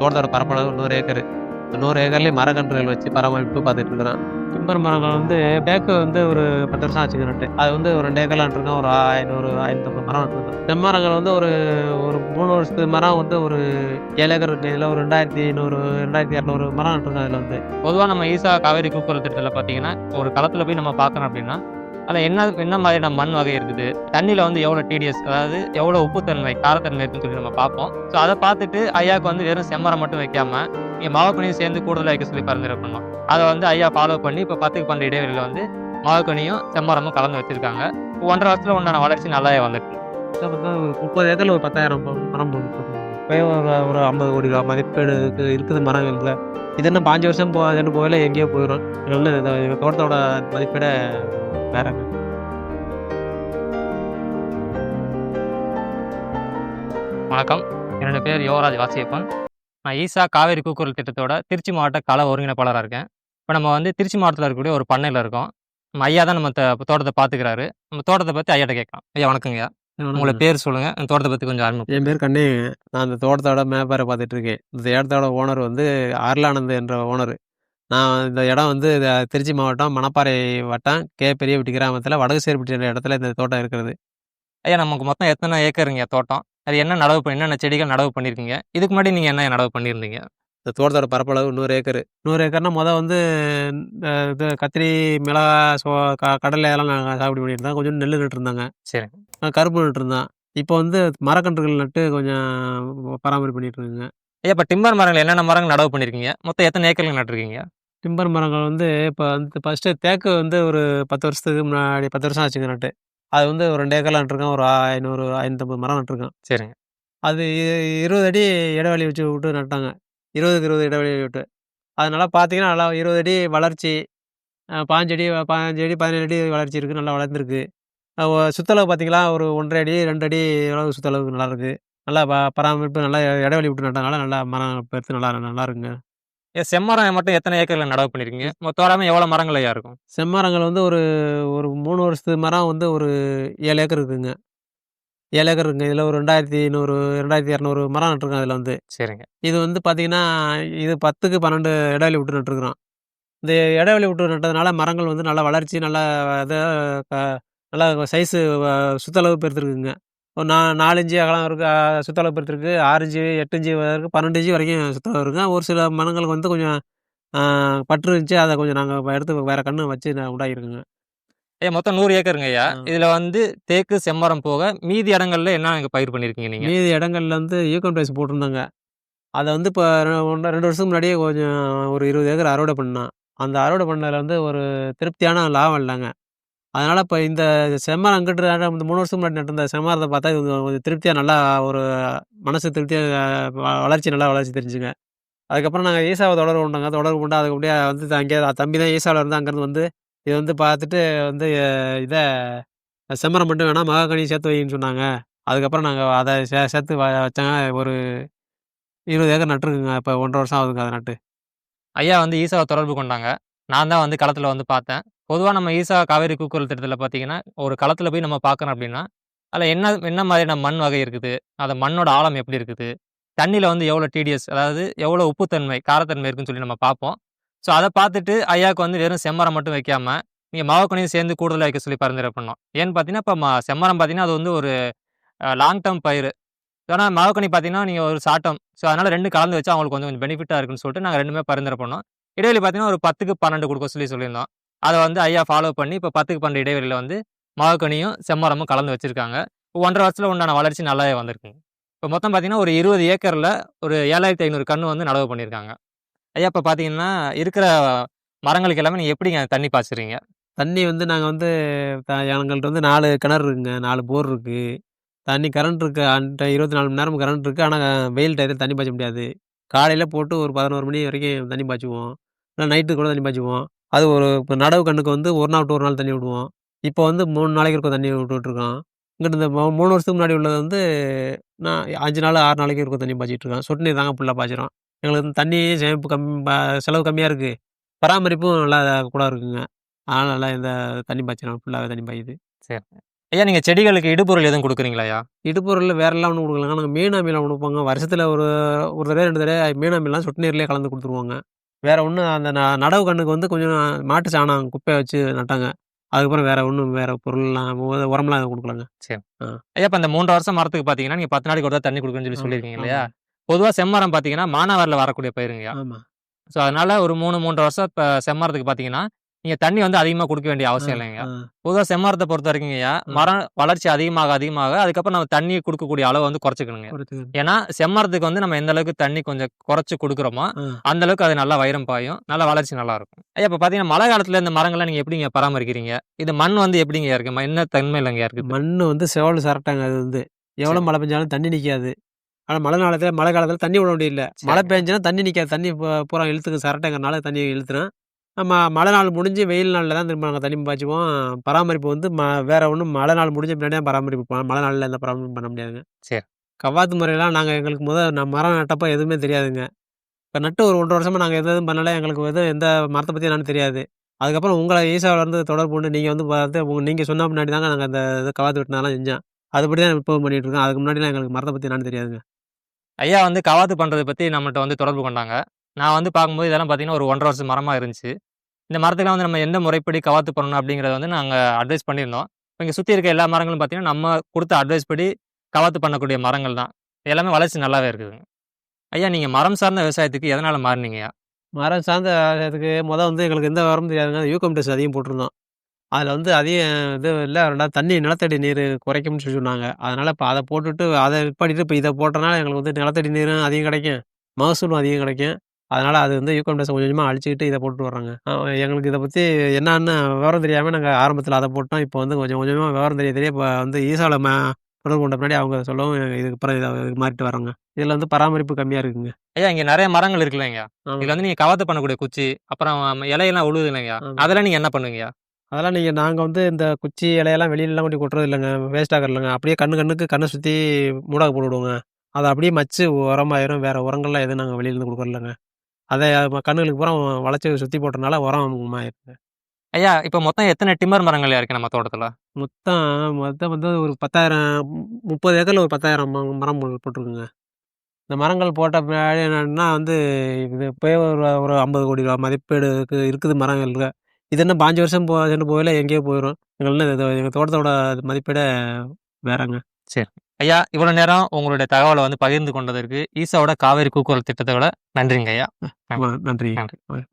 தோட்டத்தோட பரப்பளவு நூறு ஏக்கர். நூறு ஏக்கர்லேயும் மரக்கன்றுகள் வச்சு பராமரிப்பு பார்த்துட்டு இருக்கிறான். டிம்பர் மரங்கள் வந்து பேக்கு வந்து ஒரு பத்து வருஷம் ஆச்சு நட்டு. அது வந்து ஒரு ரெண்டு ஏக்கர்லாம் இருக்கோம் ஒரு ஐநூறு ஐநூற்றம்பது மரம் நட்டுருக்கோம் தெம்மரங்கள் வந்து ஒரு ஒரு மூணு வருஷத்து மரம் வந்து ஒரு ஏழு ஏக்கர் இதில் ஒரு ரெண்டாயிரத்தி ஐநூறு ரெண்டாயிரத்தி இரநூறு மரம் நட்டுருக்கோம் அதில் வந்து. பொதுவாக நம்ம ஈஸா காவேரி கூக்குரல் திட்டத்தில் பார்த்தீங்கன்னா ஒரு களத்தில் போய் நம்ம பார்க்கணும் அப்படின்னா அதில் என்ன என்ன மாதிரியான மண் வகை இருக்குது? தண்ணியில் வந்து எவ்வளோ டிடிஎஸ் அதாவது எவ்வளோ உப்புத்தன்மை காரத்தன்மை இருக்குன்னு சொல்லி நம்ம பார்ப்போம். ஸோ அதை பார்த்துட்டு ஐயாவுக்கு வந்து வெறும் செம்மரம் மட்டும் வைக்காம இங்கே மாவுக்கனியும் சேர்ந்து கூடுதலாக வைக்க சொல்லி பரிந்துரை பண்ணோம். அதை வந்து ஐயா ஃபாலோ பண்ணி இப்போ பத்துக்கு பன்னெண்டு இடைவெளியில் வந்து மாவுக்கனியும் செம்மரமும் கலந்து வச்சுருக்காங்க. இப்போ ஒன்றரை வருஷத்தில் உண்டான வளர்ச்சி நல்லாவே வந்துருக்கு. முப்பது ஏக்கரில் ஒரு பத்தாயிரம் ம- மரம் ஒரு ஐம்பது கோடி ரூபா மதிப்பீடு இருக்குது மரங்களில். இது என்ன பாஞ்சு வருஷம் போ ரெண்டு போகல எங்கேயோ போயிடும் நல்ல தோட்டத்தோட மதிப்பீடை வேறங்க வணக்கம். என்னோட பேர் யுவராஜ் வாசியப்பன். நான் ஈசா காவேரி கூக்குரல் திட்டத்தோட திருச்சி மாவட்ட கள ஒருங்கிணைப்பாளராக இருக்கேன். இப்போ நம்ம வந்து திருச்சி மாவட்டத்தில் இருக்கக்கூடிய ஒரு பண்ணையில் இருக்கோம். நம்ம ஐயா தான் நம்ம த- தோட்டத்தை பார்த்துக்கிறாரு நம்ம தோட்டத்தை பற்றி ஐயாட்ட கேட்கலாம். ஐயா வணக்கங்க ஐயா உங்களை பேர் சொல்லுங்கள் அந்த தோட்டத்தை பற்றி கொஞ்சம் அறிமுகம். என் பேர் கண்ணையங்க நான் அந்த தோட்டத்தோட மேப்பாரை பார்த்துட்டு இருக்கேன் இந்த இடத்தோட ஓனர் வந்து அருளானந்த் என்ற ஓனர் நான் இந்த இடம் வந்து திருச்சி மாவட்டம் மணப்பாறை வட்டம் கே பெரியவட்டி கிராமத்தில் வடகு சேர்பட்டி என்ற இடத்துல இந்த தோட்டம் இருக்கிறது. ஐயா நமக்கு மொத்தம் எத்தனை ஏக்கருங்க தோட்டம்? அது என்ன நடவு பண்ணி என்னென்ன செடிகள் நடவு பண்ணியிருக்கீங்க இதுக்கு முன்னாடி நீங்கள் என்ன நடவு பண்ணியிருந்தீங்க இந்த தோட்டத்தோட பரப்பளவு நூறு ஏக்கர். நூறு ஏக்கர்னா மொதல் வந்து இது கத்திரி மிளகா சோ க கடலை எல்லாம் நாங்கள் சாகுபடி பண்ணியிருந்தோம் கொஞ்சம் நெல் நட்டுருந்தாங்க. சரி நான் கரும்பு நட்டுருந்தோம். இப்போ வந்து மரக்கன்றுகள் நட்டு கொஞ்சம் பராமரிப்பு பண்ணிட்டு இருக்குங்க ஐயா இப்போ டிம்பர் மரங்கள் என்னென்ன மரங்கள் நடவு பண்ணியிருக்கீங்க மொத்தம் எத்தனை ஏக்கர்கள் நட்டிருக்கீங்க? டிம்பர் மரங்கள் வந்து இப்போ வந்து ஃபஸ்ட்டு தேக்கு வந்து ஒரு பத்து வருஷத்துக்கு முன்னாடி பத்து வருஷம் ஆச்சுங்க நட்டு. அது வந்து ஒரு ரெண்டு ஏக்கர்லாம் நட்டுருக்கேன் ஒரு ஐநூறு ஐநூற்றம்பது மரம் நட்டுருக்கேன் சரிங்க. அது இருபது அடி இடைவெளி வச்சு விட்டு நட்டாங்க. இருபதுக்கு இருபது இடைவெளி விட்டு. அதனால பார்த்தீங்கன்னா நல்லா இருபது அடி வளர்ச்சி அஹ் பாஞ்சு அடி பதினேழு அடி வளர்ச்சி இருக்குது நல்லா வளர்ந்துருக்கு. சுத்தளவு பார்த்தீங்களா ஒரு ஒன்றரை அடி ரெண்டு அடி அளவு சுத்தளவுக்கு நல்லா இருக்குது நல்லா ப பராமரிப்பு நல்லா இடைவெளி விட்டு நட்டதுனால நல்லா மரம் பெருத்து நல்லா நல்லா இருக்குங்க. செம்மரம் மட்டும் எத்தனை ஏக்கரில் நடவு பண்ணியிருக்கீங்க மொத்தம் எவ்வளோ மரங்கள் ஐயா இருக்கும்? செம்மரங்கள் வந்து ஒரு ஒரு மூணு வருஷத்து மரம் வந்து ஒரு ஏழு ஏக்கர் இருக்குங்க. ஏழு ஏக்கர் இருக்குங்க இதில் ஒரு ரெண்டாயிரத்தி நூறு ரெண்டாயிரத்தி இரநூறு மரம் நட்டுருக்கேன் அதில் வந்து. சரிங்க. இது வந்து பார்த்தீங்கன்னா இது பத்துக்கு பன்னெண்டு இடைவெளி விட்டு நட்டுருக்குறோம். இந்த இடைவெளி விட்டு நட்டதுனால மரங்கள் வந்து நல்லா வளர்ச்சி நல்லா இதை க- நல்லா சைஸு சுத்தளவு பெருத்துருக்குங்க. ஒரு நா நாலு இன்ச்சு அகலம் இருக்கு அஹ் சுத்தளவு பெருத்துருக்கு. ஆறு இன்ச்சு எட்டு இன்ச்சு வரைக்கும் பன்னெண்டு இன்ச்சு வரைக்கும் சுத்தளவு இருக்குங்க ஒரு சில மரங்களுக்கு வந்து கொஞ்சம் பற்று இருந்துச்சு. அதை கொஞ்சம் நாங்கள் எடுத்து வேற கன்று வச்சு உண்டாகிருக்குங்க ஐயா மொத்தம் நூறு ஏக்கருங்க ஐயா. இதில் வந்து தேக்கு செம்மரம் போக மீதி இடங்கள்ல என்ன இங்கே பயிர் பண்ணியிருக்கீங்க நீங்கள் மீதி இடங்கள்ல வந்து யூக்கன் ப்ரைஸ் போட்டிருந்தாங்க. அதை வந்து இப்போ ஒன்று ரெண்டு வருஷத்துக்கு முன்னாடியே கொஞ்சம் ஒரு இருபது ஏக்கர் அறுவடை பண்ணான். அந்த அறுவடை பண்ணதில் வந்து ஒரு திருப்தியான லாபம் இல்லைங்க. அதனால் இப்போ இந்த செம்மரம் அங்கிட்டு இந்த மூணு வருஷத்துக்கு முன்னாடி நட்டிருந்த செம்மரத்தை பார்த்தா இது கொஞ்சம் திருப்தியாக நல்லா ஒரு மனசு திருப்தியாக வளர்ச்சி நல்லா வளர்ச்சி தெரிஞ்சுங்க. அதுக்கப்புறம் நாங்கள் ஈசாவை தொடர்பு கொண்டாங்க. தொடர்பு கொண்டு அதுக்கு அப்படியே வந்து அங்கே தம்பி தான் ஈசாவில் இருந்து அங்கேருந்து வந்து இது வந்து பார்த்துட்டு வந்து இதை செம்மரம் மட்டும் வேணால் மகாகனியும் சேர்த்து வைன்னு சொன்னாங்க. அதுக்கப்புறம் நாங்கள் அதை சே சேர்த்து வ வச்சாங்க. ஒரு இருபது ஏக்கர் நட்டுருக்குங்க இப்போ ஒன்றரை வருஷம் ஆகுதுங்க அதை நட்டு. ஐயா வந்து ஈசாவை தொடர்பு கொண்டாங்க. நான் தான் வந்து களத்தில் வந்து பார்த்தேன். பொதுவாக நம்ம ஈசா காவேரி கூக்குரல் திட்டத்தில் பார்த்தீங்கன்னா ஒரு களத்தில் போய் நம்ம பார்க்கணும் அப்படின்னா அதில் என்ன என்ன மாதிரியான மண் வகை இருக்குது? அந்த மண்ணோட ஆழம் எப்படி இருக்குது? தண்ணியில் வந்து எவ்வளோ டிடிஎஸ் அதாவது எவ்வளோ உப்புத்தன்மை காரத்தன்மை இருக்குன்னு சொல்லி நம்ம பார்ப்போம். ஸோ அதை பார்த்துட்டு ஐயாவுக்கு வந்து வெறும் செம்மரம் மட்டும் வைக்காமல் நீங்கள் மாவுக்கனியும் சேர்ந்து கூடுதலாக வைக்க சொல்லி பரிந்துரை பண்ணோம். ஏன்னு பார்த்தீங்கன்னா இப்போ செம்மரம் பார்த்தீங்கன்னா அது வந்து ஒரு லாங் டேர்ம் பயிர் ஆனால் மாவுக்கனி பார்த்தீங்கன்னா நீங்கள் ஒரு சாட்டம். ஸோ அதனால் ரெண்டு கலந்து வச்சு அவங்களுக்கு கொஞ்சம் கொஞ்சம் பெனிஃபிட்டாக இருக்குன்னு சொல்லிட்டு நாங்கள் ரெண்டுமே பரிந்துரை பண்ணோம். இடைவெளி பார்த்தீங்கன்னா ஒரு பத்துக்கு பன்னெண்டு கொடுக்க சொல்லி சொல்லியிருந்தோம். அதை வந்து ஐயா ஃபாலோ பண்ணி இப்போ பத்துக்கு பன்னெண்டு இடைவெளியில் வந்து மாவுக்கனியும் செம்மரமும் கலந்து வச்சுருக்காங்க. இப்போ ஒன்றரை வருஷத்தில் உண்டான வளர்ச்சி நல்லாவே வந்திருக்குங்க. இப்போ மொத்தம் பார்த்தீங்கன்னா ஒரு இருபது ஏக்கரில் ஒரு ஏழாயிரத்தி ஐநூறு கன்று வந்து நடவு பண்ணியிருக்காங்க. ஐயா இப்போ பார்த்தீங்கன்னா இருக்கிற மரங்களுக்கு எல்லாமே நீங்கள் எப்படிங்க தண்ணி பாய்ச்சுறீங்க? தண்ணி வந்து நாங்கள் வந்து த- எங்கள்கிட்ட வந்து நாலு கிணறு இருக்குங்க. நாலு போர் இருக்குது தண்ணி கரண்ட் இருக்கு. அந்த இருபத்தி நாலு மணி நேரம் கரண்ட் இருக்குது ஆனால் வெயில் டயத்தில் தண்ணி பாய்ச்ச முடியாது. காலையில் போட்டு ஒரு பதினோரு மணி வரைக்கும் தண்ணி பாய்ச்சுவோம். இல்லை நைட்டு கூட தண்ணி பாய்ச்சுவோம். அது ஒரு இப்போ நடவு கண்ணுக்கு வந்து ஒரு நாள் விட்டு ஒரு நாள் தண்ணி விடுவோம். இப்போ வந்து மூணு நாளைக்கு இருக்கும் தண்ணி விட்டுட்ருக்கோம். இங்கிட்டு இந்த மூ- மூணு வருஷத்துக்கு முன்னாடி உள்ளது வந்து நான் அஞ்சு நாள் ஆறு நாளைக்கு இருக்கும் தண்ணி பாய்ச்சிட்டு இருக்கோம் சொட்டு நீர் தாங்க ஃபுல்லாக பாய்ச்சிரும் எங்களுக்கு வந்து தண்ணி சேமிப்பு கம்மி ப- செலவு கம்மியாக இருக்குது பராமரிப்பும் நல்லா கூட இருக்குங்க. அதனால் நல்லா இந்த தண்ணி பாய்ச்சிரும் ஃபுல்லாகவே தண்ணி பாயுது. சரி. ஐயா நீங்க செடிகளுக்கு இடுபொருள் எதுவும் கொடுக்குறீங்களா ஐயா? இடுப்பொருள் வேறெல்லாம் ஒன்றும் கொடுக்கலங்க நாங்கள் மீன் அமிலம் கொடுப்போங்க. வருஷத்தில் ஒரு ஒரு தடவை ரெண்டு தடவை மீன் அமிலாம் சொட்டு நீர்லேயே கலந்து கொடுத்துருவோங்க. வேற ஒன்றும் அந்த ந- நடவு கண்ணுக்கு வந்து கொஞ்சம் மாட்டு சாணம் குப்பையை வச்சு நட்டாங்க. அதுக்கப்புறம் வேற ஒன்றும் வேற பொருள்லாம் உரம்லாம் எதுவும் கொடுக்கலங்க. ஐயா இப்போ இந்த மூன்று வருஷம் மரத்துக்கு பார்த்தீங்கன்னா நீங்க பத்து நாளைக்கு ஒரு தடவை தண்ணி கொடுக்குறேன்னு சொல்லி சொல்லியிருக்கீங்க இல்லையா? ஆமா. பொதுவா செம்மரம் பார்த்தீங்கன்னா மானாவாரில் வரக்கூடிய பயிருங்கய்யா. ஆமாம் ஸோ அதனால ஒரு மூணு மூன்று வருஷம் இப்போ செம்மரத்துக்கு பார்த்தீங்கன்னா நீங்க தண்ணி வந்து அதிகமாக கொடுக்க வேண்டிய அவசியம் இல்லைங்க பொதுவாக செம்மரத்தை பொறுத்த வரைக்கும்யா மரம் வளர்ச்சி அதிகமாக அதிகமாக அதுக்கப்புறம் நம்ம தண்ணி கொடுக்கக்கூடிய அளவு வந்து குறைச்சிக்கணுங்க. ஏன்னா செம்மரத்துக்கு வந்து நம்ம எந்த அளவுக்கு தண்ணி கொஞ்சம் குறைச்சு கொடுக்குறோமோ அந்த அளவுக்கு அது நல்லா வைரம் பாயும் நல்லா வளர்ச்சி நல்லா இருக்கும். ஐயா இப்போ பார்த்தீங்கன்னா மழை காலத்துல இந்த மரங்கள்லாம் நீங்க எப்படிங்க பராமரிக்கிறீங்க? இது மண் வந்து எப்படிங்க இருக்கு என்ன தன்மை இல்லைங்க இருக்கு மண் வந்து செவல் சரட்டாங்க அது வந்து. எவ்வளோ மழை பெஞ்சாலும் தண்ணி நிற்காது ஆனால் மழை காலத்தில் மழை காலத்தில் தண்ணி விட முடியல மழை சரிங்க. பெஞ்சுனா தண்ணி நிற்காது தண்ணி பூரா இழுத்துக்கு சரட்டைங்கிறனால தண்ணி இழுத்துறோம் நம்ம மழை நாள் முடிஞ்சு வெயில் நாளில் தான் திரும்ப நாங்கள் தண்ணி பாய்ச்சுவோம். பராமரிப்பு வந்து ம வேற ஒன்றும் மழை நாள் முடிஞ்ச பின்னாடி தான் பராமரிப்பு. மழை நாளில் எந்த பராமரிப்பும் பண்ண முடியாதுங்க. சரி. கவாத்து முறையெல்லாம் நாங்கள் எங்களுக்கு முதல் நான் மரம் நட்டப்போ எதுவுமே தெரியாதுங்க. இப்போ நட்டு ஒரு ஒன்றரை வருஷமாக நாங்கள் எது எதுவும் பண்ணல. எங்களுக்கு எதுவும் எந்த மரத்தை பற்றி என்னன்னு தெரியாது. அதுக்கப்புறம் உங்களை ஈசாவில் இருந்து தொடர்பு கொண்டு நீங்கள் வந்து பார்த்து உங்க நீங்கள் சொன்ன முன்னாடி தாங்க நாங்கள் அந்த இது கவாத்து வெட்டினாலாம் செஞ்சோம். அதுபடி தான் இப்போ பண்ணிட்டு இருக்கோம். அதுக்கு முன்னாடிலாம் எங்களுக்கு மரத்தை பற்றி என்னன்னு தெரியாதுங்க. ஐயா வந்து கவாத்து பண்ணுறதை பற்றி நம்மகிட்ட வந்து தொடர்பு கொண்டாங்க. நான் வந்து பார்க்கும்போது இதெல்லாம் பார்த்தீங்கன்னா ஒரு ஒன்றரை வருஷம் மரமாக இருந்துச்சு. இந்த மரத்துக்குலாம் வந்து நம்ம எந்த முறைப்படி கவாத்து பண்ணணும் அப்படிங்கிறத வந்து நாங்கள் அட்வைஸ் பண்ணியிருந்தோம். இப்போ இங்கே சுற்றி இருக்க எல்லா மரங்களும் பார்த்தீங்கன்னா நம்ம கொடுத்த அட்வைஸ் படி கவாத்து பண்ணக்கூடிய மரங்கள் தான். எல்லாமே வளர்ச்சி நல்லாவே இருக்குதுங்க. ஐயா நீங்கள் மரம் சார்ந்த விவசாயத்துக்கு எதனால் மாறினீங்கய்யா மரம் சார்ந்த அதுக்கு மொதல் வந்து எங்களுக்கு எந்த உரமும் தெரியாதுங்க. யூகம் டெஸ்ட் அதிகம் போட்டிருந்தோம். அதில் வந்து அதிகம் இது இல்லை ரெண்டாவது தண்ணி நிலத்தடி நீர் குறைக்கும்னு சொல்லி சொன்னாங்க. அதனால் இப்போ அதை போட்டுட்டு அதை பண்ணிட்டு இப்போ இதை போட்டனால எங்களுக்கு வந்து நிலத்தடி நீரும் அதிகம் கிடைக்கும். மகசூலும் அதிகம் கிடைக்கும். அதனால் அது வந்து டெஸ்ட் கொஞ்சம் கொஞ்சமாக அழிச்சிக்கிட்டு இதை போட்டு வர்றாங்க. எங்களுக்கு இதை பற்றி என்னன்னு விவரம் தெரியாமல் நாங்கள் ஆரம்பத்தில் அதை போட்டோம். இப்போ வந்து கொஞ்சம் கொஞ்சமாக விவரம் தெரிய தெரிய இப்போ வந்து ஈசாவில் ம தொடர்பு கொண்ட பின்னாடி அவங்க சொல்லவும் இதுக்கு அப்புறம் இதை மாறிட்டு வரோங்க இதில் வந்து பராமரிப்பு கம்மியாக இருக்குங்க. ஐயா இங்கே நிறைய மரங்கள் இருக்குல்லங்க. ஆமா. இதில் வந்து நீங்கள் கவாத்து பண்ணக்கூடிய குச்சி அப்புறம் இலையெல்லாம் உழுது இல்லைங்க ஆமா. அதெல்லாம் நீங்கள் என்ன பண்ணுவீங்க அதெல்லாம் நீங்கள் நாங்கள் வந்து இந்த குச்சி இலையெல்லாம் வெளியிலலாம் கொண்டு கொட்டுறது இல்லைங்க. வேஸ்ட் ஆகிறதில்லைங்க அப்படியே கண்ணு கண்ணுக்கு கண்ணை சுற்றி மூடாக போட்டு விடுவோங்க அதை அப்படியே மச்சு உரமாயிரும் வேறு உரங்கள்லாம் எதுவும் நாங்கள் வெளியிலேருந்து கொடுக்குறதில்லங்க அதை கண்ணுகளுக்கு பூரா வளைச்சி சுற்றி போட்டனால உரம் ஆயிருங்க. ஐயா இப்போ மொத்தம் எத்தனை டிம்மர் மரங்கள் இருக்கு நம்ம தோட்டத்தில்? மொத்தம் மொத்தம் வந்து ஒரு பத்தாயிரம் முப்பது ஏக்கரில் ஒரு பத்தாயிரம் மரம் போட்டிருக்குங்க. இந்த மரங்கள் போட்ட பின்னாடி என்னன்னா வந்து இது போய் ஒரு ஒரு ஐம்பது கோடி ரூபா மதிப்பீடுக்கு இருக்குது மரங்கள். இது என்ன பாஞ்சு வருஷம் போ சென்று போகல எங்கேயோ போயிடும் எங்களுக்கு இது எங்கள் தோட்டத்தோட மதிப்பீடே வேறங்க. ஐயா இவ்வளோ நேரம் உங்களுடைய தகவலை வந்து பகிர்ந்து கொண்டதற்கு ஈசாவோட காவேரி கூக்குரல் திட்டத்தோட நன்றிங்க ஐயா. நன்றி. நன்றி.